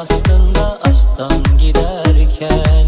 aslında aşktan giderken